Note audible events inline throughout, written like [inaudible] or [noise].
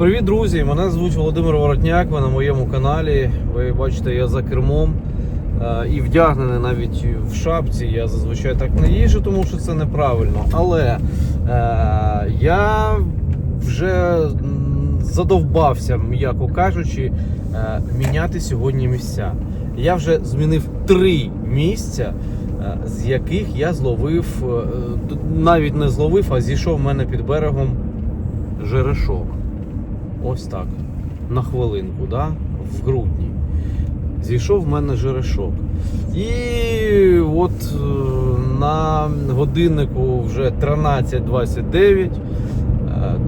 Привіт, друзі! Мене звуть Володимир Воротняк. Ви на моєму каналі. Ви бачите, я за кермом е, і вдягнений навіть в шапці. Я зазвичай так не їжджу, тому що це неправильно. Але е, я вже задовбався, м'яко кажучи, е, міняти сьогодні місця. Я вже змінив три місця, з яких я зловив, навіть не зловив, а зійшов в мене під берегом жерешок. Ось так. На хвилинку, да? в грудні. Зійшов в мене жерешок. І от е, на годиннику вже 13.29. е,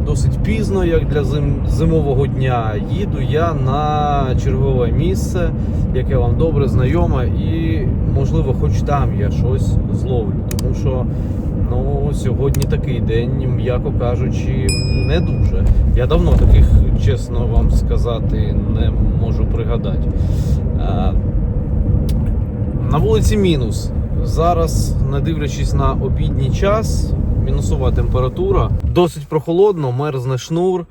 Досить пізно, як для зим, зимового дня, їду я на чергове місце, яке вам добре знайоме, і можливо, хоч там я щось зловлю. Тому що ну, сьогодні такий день, м'яко кажучи, не дуже. Я давно таких, чесно вам сказати, не можу пригадати. Е, На вулиці мінус. Зараз, не дивлячись на обідній час, мінусова температура, досить прохолодно, мерзне шнур.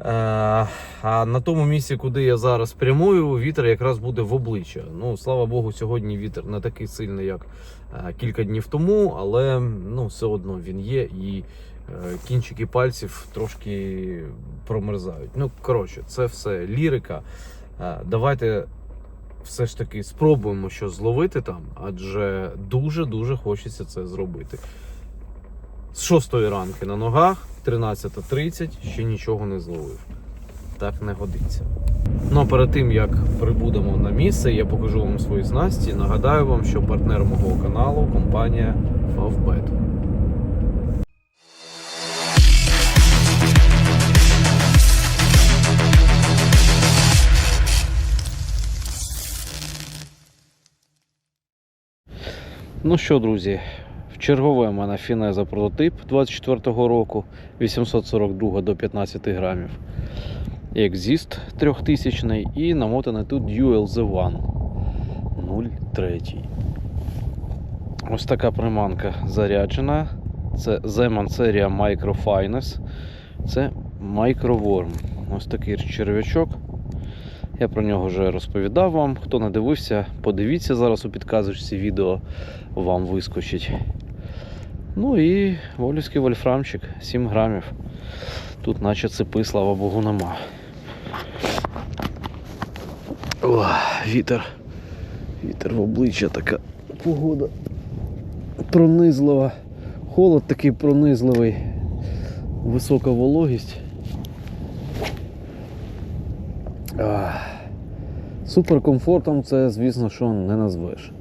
Е, А на тому місці, куди я зараз прямую, вітер якраз буде в обличчя. Ну, слава Богу, сьогодні вітер не такий сильний, як кілька днів тому, але ну, все одно він є і е, кінчики пальців трошки промерзають. Ну, коротше, це все лірика. Е, Давайте все ж таки спробуємо щось зловити там, адже дуже-дуже хочеться це зробити. З 6 ранки на ногах, 13.30, ще нічого не зловив. Так не годиться. Ну а перед тим як прибудемо на місце, я покажу вам свої знасті. Нагадаю вам, що партнер мого каналу компанія Favbet. Ну що, друзі, в чергове в мене фінеза прототип 24-го року 842 до 15 грамів. Екзіст 3000 і намотаний тут ULZ1 03. Ось така приманка заряджена. Це Zeman серія Micro Finest. Це Microworm. Ось такий черв'ячок. Я про нього вже розповідав вам. Хто не дивився, подивіться зараз у підказочці відео вам вискочить. Ну і волівський вольфрамчик 7 грамів. Тут наче цепи, слава Богу, нема. О, вітер. Вітер в обличчя така погода пронизлива. Холод такий пронизливий. Висока вологість. Ах. Суперкомфортом це, звісно, що не назвеш.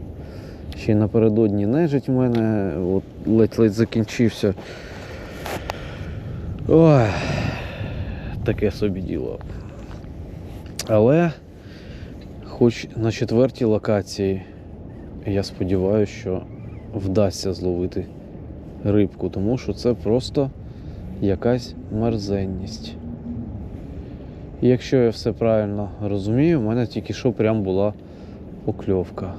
Ще й напередодні нежить в мене, ледь-ледь закінчився. Ой, таке собі діло. Але хоч на четвертій локації я сподіваюся, що вдасться зловити рибку, тому що це просто якась мерзенність. І якщо я все правильно розумію, в мене тільки що прям була покльовка.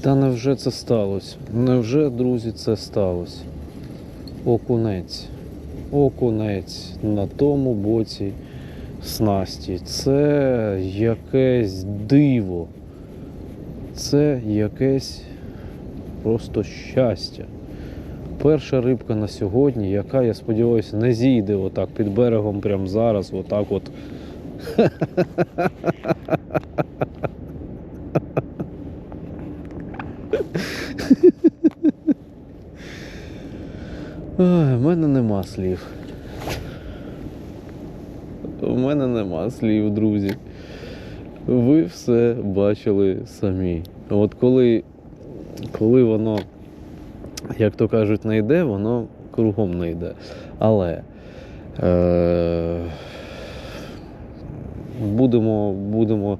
Та невже це сталося? Невже, друзі, це сталося? Окунець. Окунець на тому боці снасті. Це якесь диво. Це якесь просто щастя. Перша рибка на сьогодні, яка, я сподіваюся, не зійде отак під берегом прямо зараз, отак от. [laughs] Ой, в мене нема слів. У мене нема слів, друзі. Ви все бачили самі. От коли, коли воно, як то кажуть, не йде, воно кругом не йде. Але е, будемо, будемо,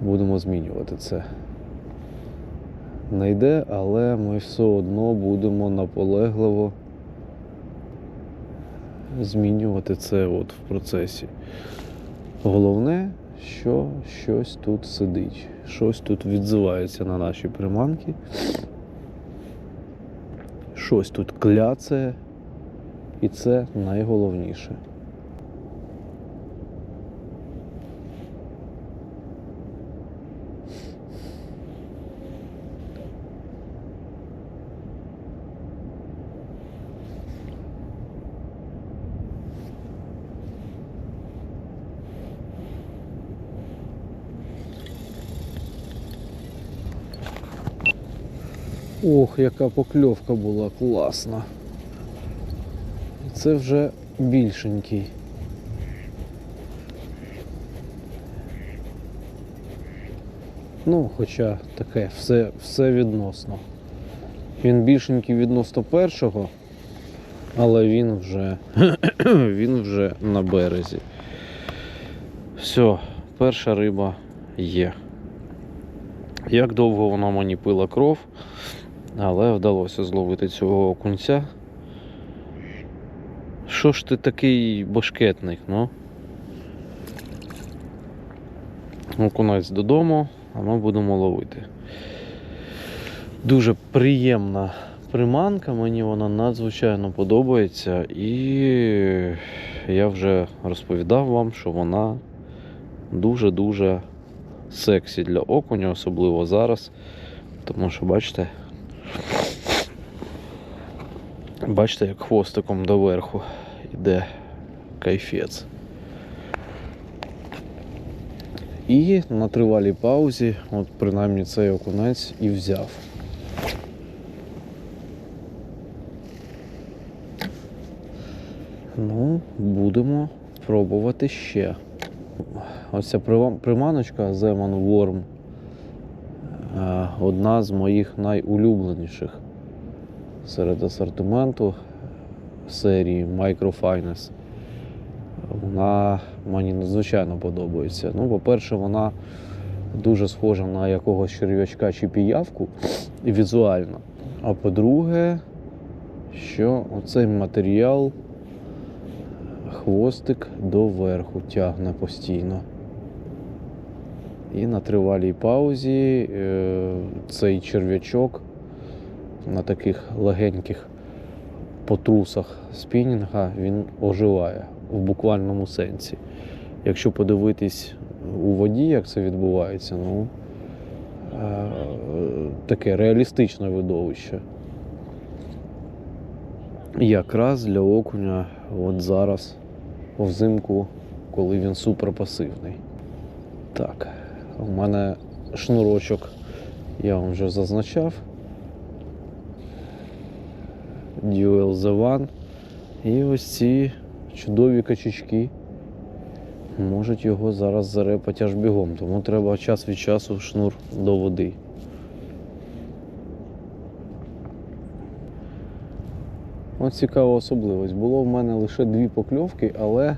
будемо змінювати це. Не йде, але ми все одно будемо наполегливо змінювати це от в процесі. Головне, що щось тут сидить, щось тут відзивається на наші приманки. Щось тут кляцає, і це найголовніше. Ох, яка покльовка була класна. Це вже більшенький. Ну, хоча таке, все, все відносно. Він більшенький відносно першого, але він вже, [clears throat] він вже на березі. Все, перша риба є. Як довго вона мені пила кров, але вдалося зловити цього окунця. Що ж ти такий башкетник, ну? Окунець додому, а ми будемо ловити. Дуже приємна приманка, мені вона надзвичайно подобається, і я вже розповідав вам, що вона дуже-дуже сексі для окуня, особливо зараз. Тому що бачите, бачите, як хвостиком доверху йде кайфець. І на тривалій паузі, от принаймні цей окунець і взяв. Ну, будемо пробувати ще. Оця прива- приманочка Zeman Worm е, одна з моїх найулюбленіших серед асортименту серії Microfinance. Вона мені надзвичайно подобається. Ну, по-перше, вона дуже схожа на якогось черв'ячка чи піявку візуально. А по-друге, що оцей матеріал хвостик доверху тягне постійно. І на тривалій паузі е, цей черв'ячок на таких легеньких потрусах спінінга він оживає в буквальному сенсі. Якщо подивитись у воді, як це відбувається, ну е, таке реалістичне видовище. Якраз для окуня от зараз взимку, коли він суперпасивний. Так, у мене шнурочок, я вам вже зазначав. Duel The One. І ось ці чудові качечки можуть його зараз зарепати аж бігом, тому треба час від часу шнур до води. Ось цікава особливість. Було в мене лише дві покльовки, але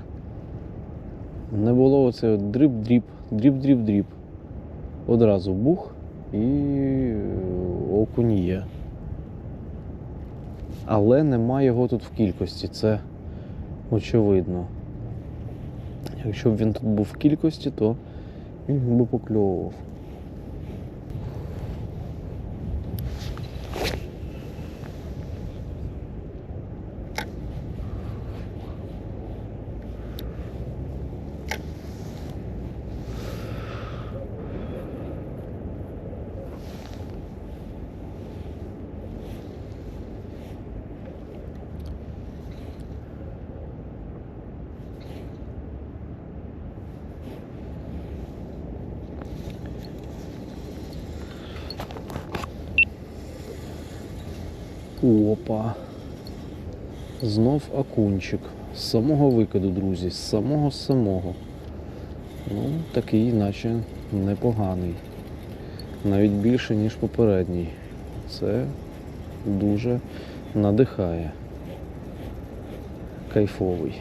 не було оце дріб-дріб, дріб-дріб-дріб. Одразу бух і окунь є. Але немає його тут в кількості, це очевидно. Якщо б він тут був в кількості, то він би покльовував. Опа. Знов окунчик. З самого викиду, друзі, з самого самого. Ну, такий, наче непоганий. Навіть більше, ніж попередній. Це дуже надихає. Кайфовий.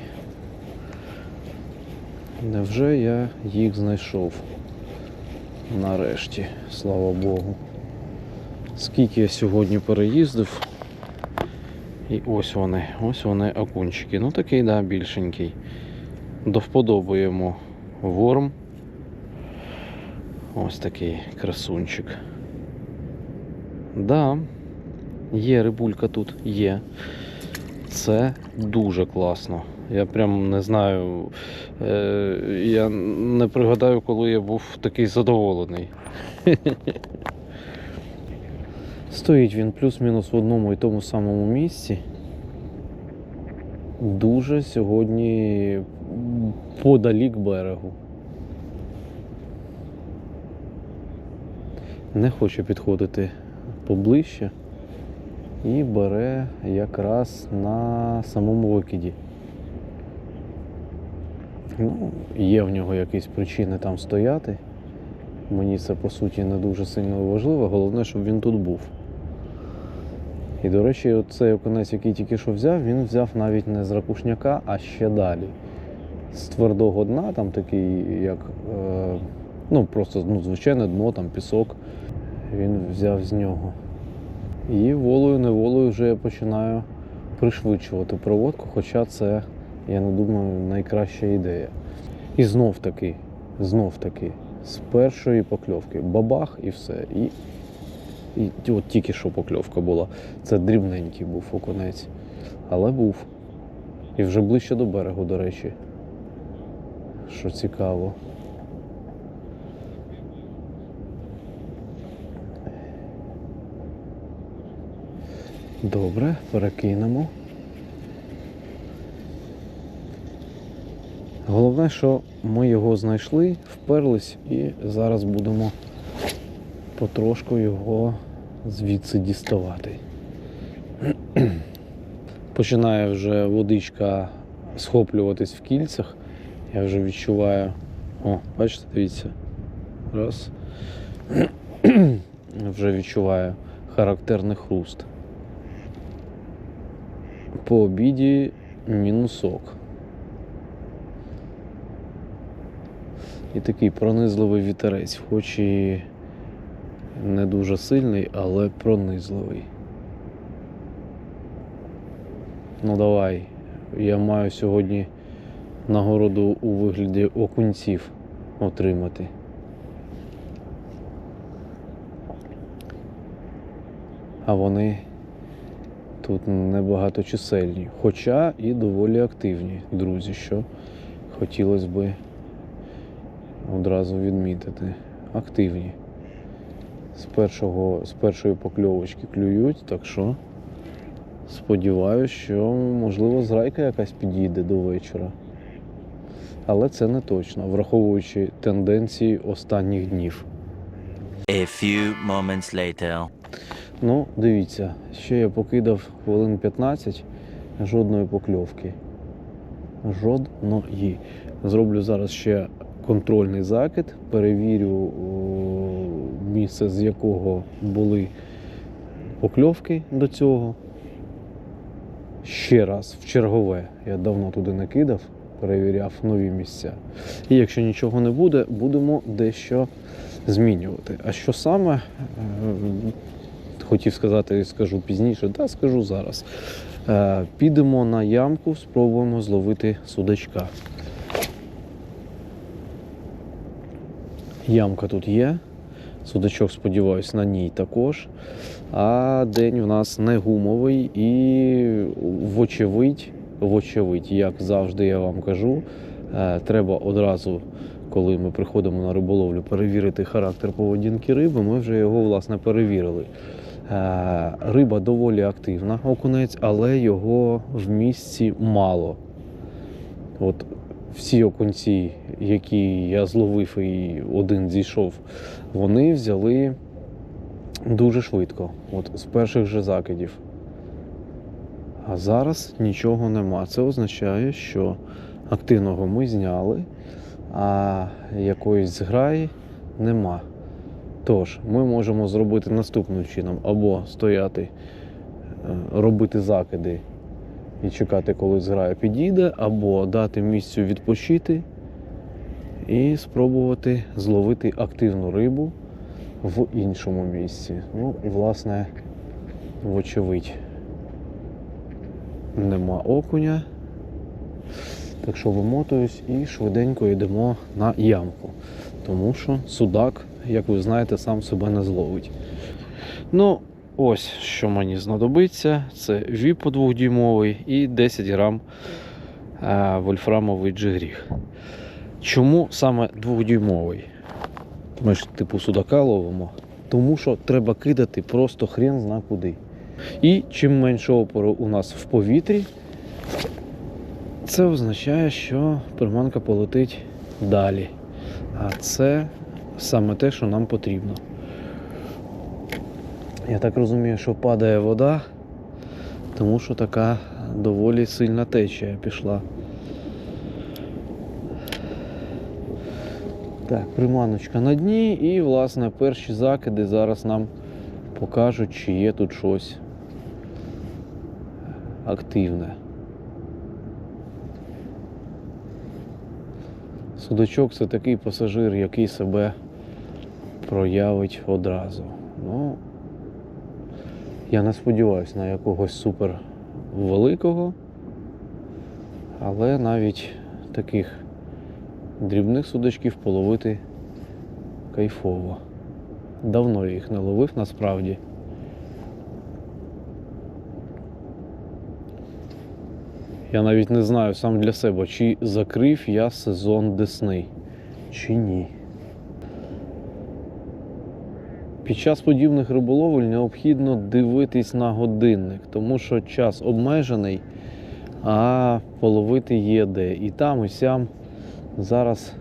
Невже я їх знайшов? Нарешті, слава Богу. Скільки я сьогодні переїздив. І ось вони, ось вони окунчики. Ну такий, да, більшенький. До вподоби йому ворм. Ось такий красунчик. Да, є рибулька тут, є. Це дуже класно. Я прям не знаю. Е, я не пригадаю, коли я був такий задоволений. [laughs] Стоїть він плюс-мінус в одному і тому самому місці. Дуже сьогодні подалік берегу. Не хоче підходити поближче і бере якраз на самому викиді. Ну, є в нього якісь причини там стояти. Мені це по суті не дуже сильно важливо, головне, щоб він тут був. І, до речі, цей окунець, який тільки що взяв, він взяв навіть не з ракушняка, а ще далі. З твердого дна, там такий, як е, ну, просто ну, звичайне дно, там пісок. Він взяв з нього. І волею-неволею вже я починаю пришвидшувати проводку, хоча це, я не думаю, найкраща ідея. І знов таки, знов таки, з першої покльовки бабах і все. І, і от тільки що покльовка була. Це дрібненький був окунець. Але був. І вже ближче до берегу, до речі. Що цікаво. Добре, перекинемо. Головне, що ми його знайшли, вперлись і зараз будемо потрошку його звідси діставати. [clears throat] Починає вже водичка схоплюватись в кільцях. Я вже відчуваю. О, бачите, дивіться. Раз. [clears throat] вже відчуваю характерний хруст. По обіді мінусок. І такий пронизливий вітерець, хоч і не дуже сильний, але пронизливий. Ну давай, я маю сьогодні нагороду у вигляді окунців отримати. А вони тут небагаточисельні, хоча і доволі активні, друзі, що хотілося би одразу відмітити. Активні. З, першого, з першої покльовочки клюють, так що сподіваюся, що можливо зрайка якась підійде до вечора. Але це не точно, враховуючи тенденції останніх днів. A few moments later. Ну, дивіться, ще я покидав хвилин 15, жодної покльовки. Жодної. Зроблю зараз ще контрольний закид, перевірю місце, з якого були покльовки до цього. Ще раз в чергове. Я давно туди не кидав, перевіряв нові місця. І якщо нічого не буде, будемо дещо змінювати. А що саме? Е, хотів сказати, скажу пізніше, та скажу зараз. Е, підемо на ямку, спробуємо зловити судачка. Ямка тут є. Судачок, сподіваюсь, на ній також. А день у нас не гумовий і, вочевидь, вочевидь, як завжди я вам кажу, е, треба одразу, коли ми приходимо на риболовлю, перевірити характер поведінки риби. Ми вже його власне перевірили. Е, Риба доволі активна, окунець, але його в місці мало. От всі окунці, які я зловив і один зійшов, вони взяли дуже швидко, от з перших же закидів. А зараз нічого нема. Це означає, що активного ми зняли, а якоїсь зграї нема. Тож, ми можемо зробити наступним чином: або стояти, е, робити закиди і чекати, коли зграя підійде, або дати місцю відпочити і спробувати зловити активну рибу в іншому місці. Ну і, власне, вочевидь, нема окуня. Так що вимотуюсь і швиденько йдемо на ямку. тому що судак, як ви знаєте, сам себе не зловить. Ну, ось що мені знадобиться: це віпо двохдюймовий і 10 грам е, вольфрамовий джигріг. Чому саме двохдюймовий? Ми ж типу судака ловимо. Тому що треба кидати просто хрен зна куди. І чим менше опору у нас в повітрі, це означає, що приманка полетить далі. А це саме те, що нам потрібно. Я так розумію, що падає вода, тому що така доволі сильна течія пішла. Так, приманочка на дні і, власне, перші закиди зараз нам покажуть, чи є тут щось активне. Судачок це такий пасажир, який себе проявить одразу. Ну, я не сподіваюся на якогось супер великого, але навіть таких дрібних судачків половити кайфово. Давно я їх не ловив насправді. Я навіть не знаю сам для себе, чи закрив я сезон Десни, чи ні. Під час подібних риболовель необхідно дивитись на годинник, тому що час обмежений, а половити є де. І там, і сям зараз.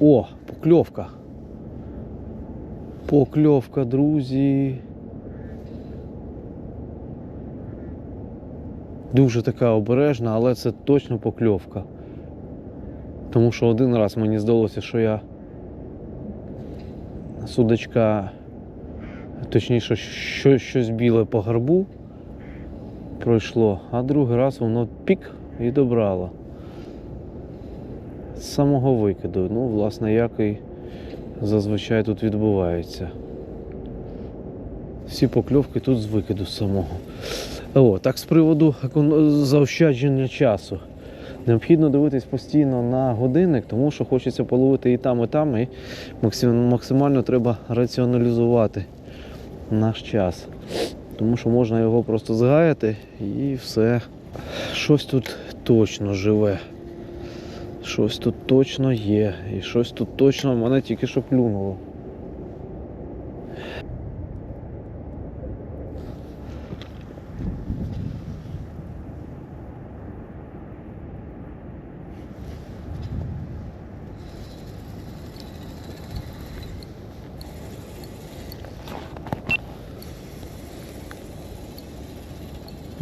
О, покльовка. Покльовка, друзі. Дуже така обережна, але це точно покльовка. Тому що один раз мені здалося, що я судачка, точніше, що, щось біле по гарбу пройшло, а другий раз воно пік і добрало. З самого викиду. Ну, власне, як і зазвичай тут відбувається. Всі покльовки тут з викиду самого. О, так з приводу заощадження часу. Необхідно дивитись постійно на годинник, тому що хочеться половити і там, і там, і максимально треба раціоналізувати наш час. Тому що можна його просто згаяти і все. Щось тут точно живе. Щось тут точно є. І щось тут точно мене тільки що клюнуло.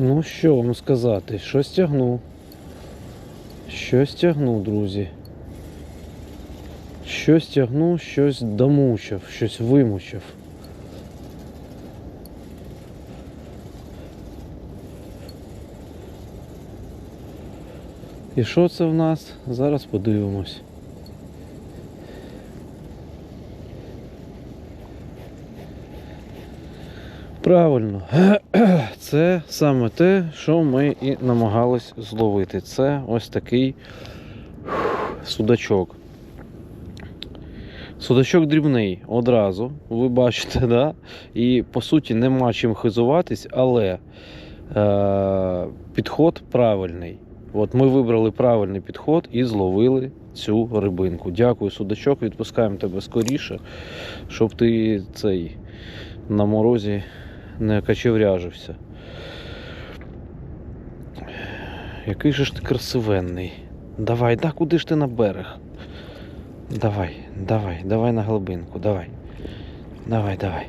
Ну що вам сказати? Щось тягну. Щось тягну, друзі. Щось тягну, щось домучив, щось вимучив. І що це в нас? Зараз подивимось. Правильно, [clears throat] це саме те, що ми і намагались зловити. Це ось такий судачок. Судачок дрібний одразу, ви бачите, да? і по суті нема чим хизуватись, але е- підход правильний. От ми вибрали правильний підход і зловили цю рибинку. Дякую, судачок, відпускаємо тебе скоріше, щоб ти цей на морозі не качевряжився. Який же ж ти красивенний. Давай, да, куди ж ти на берег? Давай, давай, давай на глибинку, давай. Давай, давай.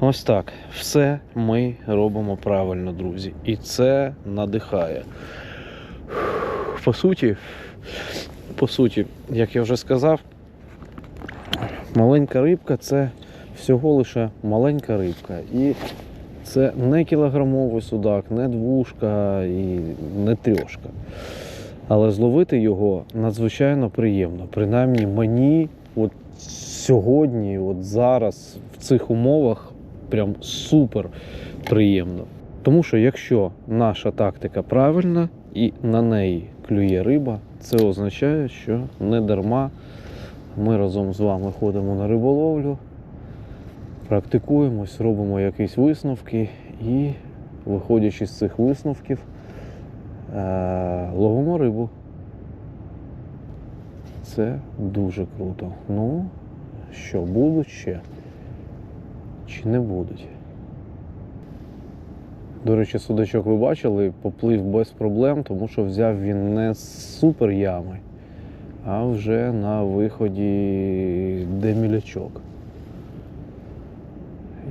Ось так. Все ми робимо правильно, друзі. І це надихає. По суті, по суті, як я вже сказав, маленька рибка це всього лише маленька рибка. І це не кілограмовий судак, не двушка і не трьошка. Але зловити його надзвичайно приємно. Принаймні мені от сьогодні, от зараз, в цих умовах, прям супер приємно. Тому що якщо наша тактика правильна і на неї клює риба, це означає, що не дарма ми разом з вами ходимо на риболовлю, практикуємось, робимо якісь висновки і, виходячи з цих висновків, е- ловимо рибу. Це дуже круто. Ну, що, будуть ще? Чи не будуть? До речі, судачок ви бачили, поплив без проблем, тому що взяв він не з супер ями, а вже на виході де мілячок.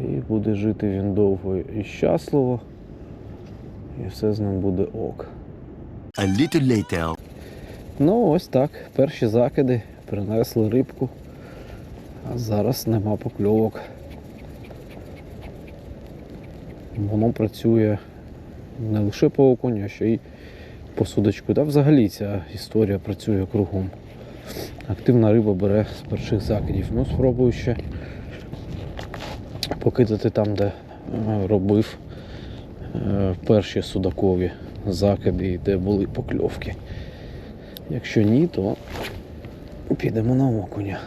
І буде жити він довго і щасливо, і все з ним буде ок. A little later. Ну, ось так. Перші закиди принесли рибку, а зараз нема покльовок. Воно працює не лише по окуню, а ще й по судочку. Та взагалі ця історія працює кругом. Активна риба бере з перших закидів. Ну, спробую ще покидати там, де робив е, перші судакові закиди, і де були покльовки. Якщо ні, то підемо на окуня.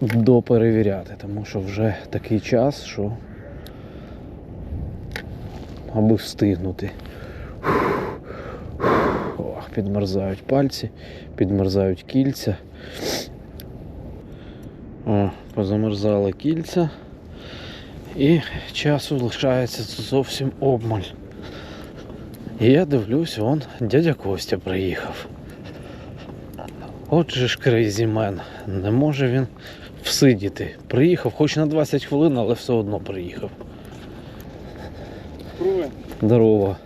Доперевіряти, тому що вже такий час, що аби встигнути. Ох, підмерзають пальці, підмерзають кільця. Позамерзали кільця. І часу лишається зовсім обмаль. І я дивлюсь, вон дядя Костя приїхав. От же ж крейзімен. Не може він всидіти. Приїхав, хоч на 20 хвилин, але все одно приїхав. Кровен. Здорово.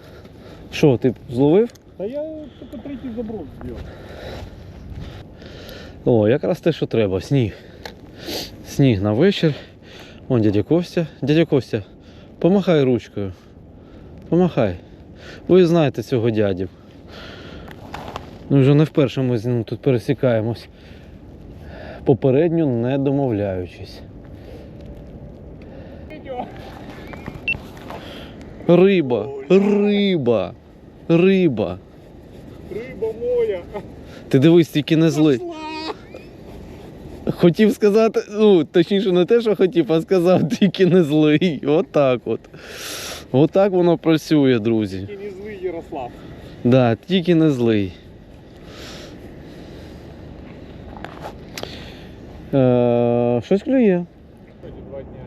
Що, ти зловив? Да я только третий заброс сделал. О, якраз те, що треба, сніг. Сніг на вечір. Вон дядя Костя. Дядя Костя, помахай ручкою. Помахай. Ви знаєте цього дядю. Ну, вже не вперше ми з ним тут пересікаємось. Попередньо не домовляючись. Видео. Риба, риба, риба. Моя. Ти дивись, тільки не зли. Пошла. Хотів сказати, ну, точніше, не те, що хотів, а сказав, [laughs] тільки не злий. Отак от. Отак воно працює, друзі. И не злый Ярослав. Да, тільки не злий. Е, щось клює. Эти два дня.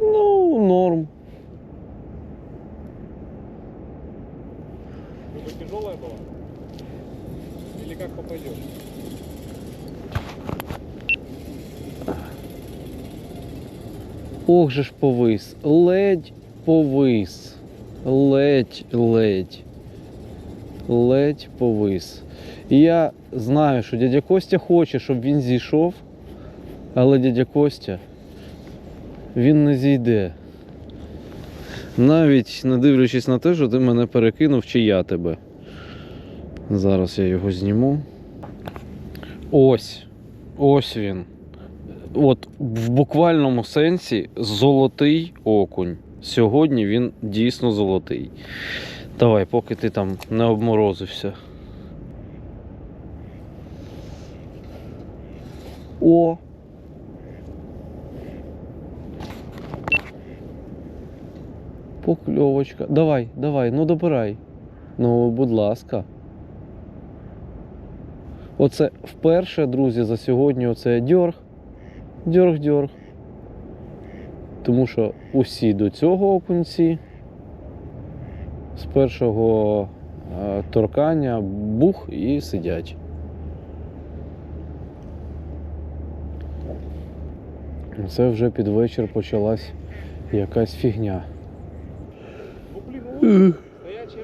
Ну, норм. Рыба тяжелая была? Или как попадешь? Ох же ж повис. Ледь повис. Ледь, ледь. Ледь повис. І я знаю, що дядя Костя хоче, щоб він зійшов, але дядя Костя він не зійде. Навіть не дивлячись на те, що ти мене перекинув, чи я тебе. Зараз я його зніму. Ось. Ось він. От в буквальному сенсі золотий окунь. Сьогодні він дійсно золотий. Давай, поки ти там не обморозився. О! Покльовочка. Давай, давай, ну добирай. Ну, будь ласка. Оце вперше, друзі, за сьогодні оце дьорг. Дьорг-дьорг. Тому що усі до цього окунці з першого е, торкання бух і сидять. Це вже під вечір почалась якась фігня. Ну блин, ну,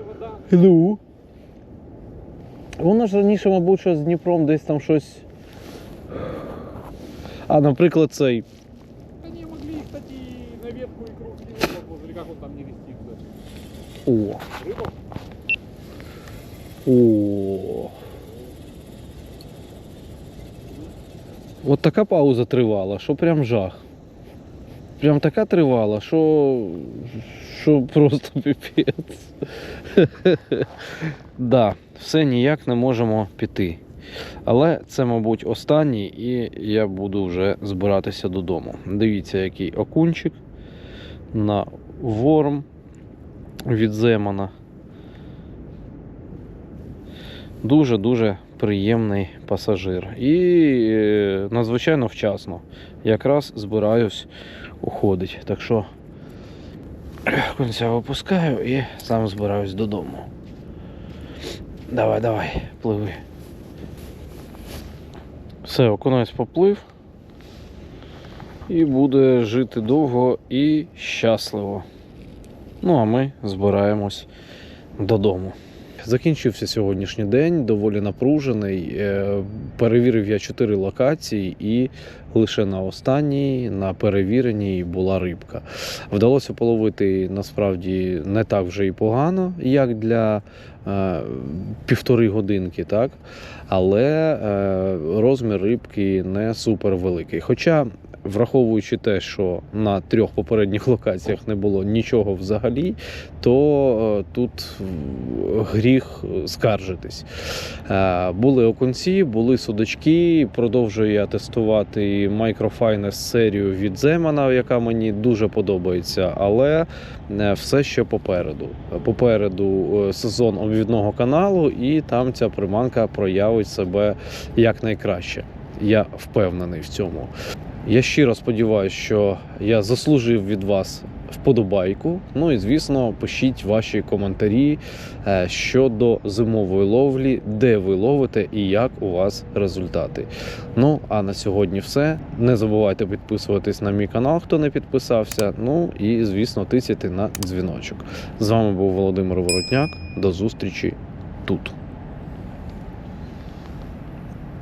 вода. Ну. Воно ж раніше, мабуть, що з Дніпром десь там щось. А, наприклад, цей. Они могли, кстати, на ветку и круг вопрос, или как он там не вестится. О. Рыба? О. От така пауза тривала, що прям жах. Прям така тривала, що, що просто піпець. [laughs] да, все ніяк не можемо піти. Але це, мабуть, останній, і я буду вже збиратися додому. Дивіться, який окунчик на ворм від Земана. Дуже-дуже приємний пасажир. І е, надзвичайно вчасно. Якраз збираюсь уходить. Так що конця випускаю і сам збираюсь додому. Давай, давай, пливи. Все, окунець поплив. І буде жити довго і щасливо. Ну, а ми збираємось додому. Закінчився сьогоднішній день, доволі напружений. Е, Перевірив я чотири локації, і лише на останній, на перевіреній була рибка. Вдалося половити насправді не так вже і погано, як для е, півтори годинки, так? Але е, розмір рибки не супер великий. Хоча, враховуючи те, що на трьох попередніх [laughs] локаціях не було нічого взагалі, то е, тут гріх скаржитись. Е, були окунці, були судачки. Продовжую я тестувати Microfinance серію від Земана, яка мені дуже подобається, але е, все ще попереду. Попереду сезон обвідного каналу, і там ця приманка проявить себе якнайкраще. Я впевнений в цьому. Я щиро сподіваюся, що я заслужив від вас вподобайку. Ну і звісно, пишіть ваші коментарі е, щодо зимової ловлі, де ви ловите і як у вас результати. Ну а на сьогодні все. Не забувайте підписуватись на мій канал, хто не підписався. Ну і звісно, тицяти на дзвіночок. З вами був Володимир Воротняк. До зустрічі тут.